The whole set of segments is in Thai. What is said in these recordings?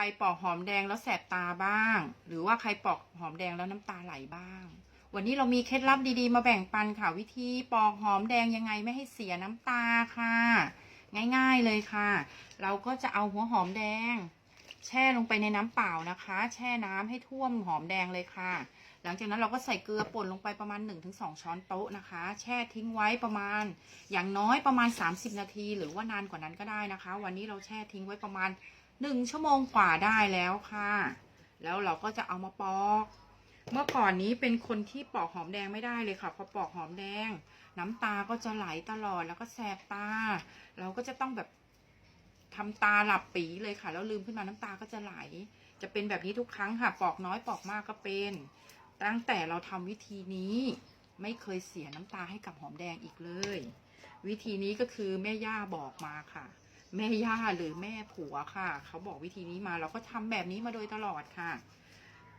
รปอกหอมแดงแล้วแสบตาบ้าง หรือว่าใครปอกหอมแดงแล้วน้ำตาไหลบ้าง วันนี้เรามีเคล็ดลับดีๆ มาแบ่งปันค่ะ วิธีปอกหอมแดงยังไงไม่ให้เสียน้ำตาค่ะ ง่ายๆเลยค่ะ เราก็จะเอาหัวหอมแดง แช่ลงไปในน้ำเปล่านะคะ แช่น้ำให้ท่วมหอมแดงเลยค่ะ หลังจากนั้นเราก็ใส่เกลือป่นลงไปประมาณ 1-2 ช้อนโต๊ะนะคะ แช่ทิ้งไว้ประมาณ อย่างน้อยประมาณ 30 นาที หรือว่านานกว่านั้นก็ได้นะคะ วันนี้เราแช่ทิ้งไว้ประมาณ 1ชั่วโมงกว่าได้แล้วค่ะ แล้วเราก็จะเอามาปอก เมื่อก่อนนี้เป็นคนที่ปอกหอมแดงไม่ได้เลยค่ะพอปอกหอมแดง น้ำตาก็จะไหลตลอดแล้วก็แสบตา เราก็จะต้องแบบทำตาหลับปีเลยค่ะ แล้วลืมขึ้นมาน้ำตาก็จะไหล จะเป็นแบบนี้ทุกครั้งค่ะ ปอกน้อยปอกมากก็เป็น ตั้งแต่เราทำวิธีนี้ ไม่เคยเสียน้ำตาให้กับหอมแดงอีกเลย วิธีนี้ก็คือแม่ย่าบอกมาค่ะ แม่ย่าหรือแม่ผัวค่ะ เขาบอกวิธีนี้มาเราก็ทำแบบนี้มาโดยตลอดค่ะ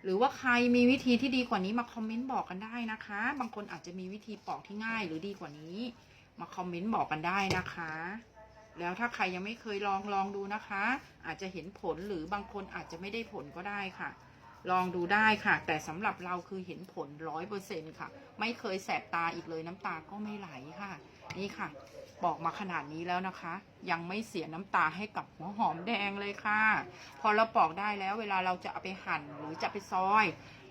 หรือว่าใครมีวิธีที่ดีกว่านี้มาคอมเมนต์บอกกันได้นะคะ บางคนอาจจะมีวิธีปอกที่ง่ายหรือดีกว่านี้ มาคอมเมนต์บอกกันได้นะคะ แล้วถ้าใครยังไม่เคยลองลองดูนะคะ อาจจะเห็นผลหรือบางคนอาจจะไม่ได้ผลก็ได้ค่ะ ลองดูได้ค่ะ แต่สำหรับเราคือเห็นผลร้อยเปอร์เซ็นค่ะ ไม่เคยแสบตาอีกเลยน้ำตาก็ไม่ไหลค่ะ นี่ค่ะ บอกมาขนาดนี้แล้วนะคะ ยังไม่เสียน้ำตาให้กับหัวหอมแดงเลยค่ะ พอเราปอกได้แล้วเวลาเราจะเอาไปหั่นหรือจะไปซอย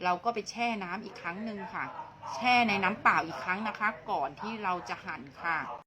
เราก็ไปแช่น้ำอีกครั้งหนึ่งค่ะ แช่ในน้ำเปล่าอีกครั้งนะคะ ก่อนที่เราจะหั่นค่ะ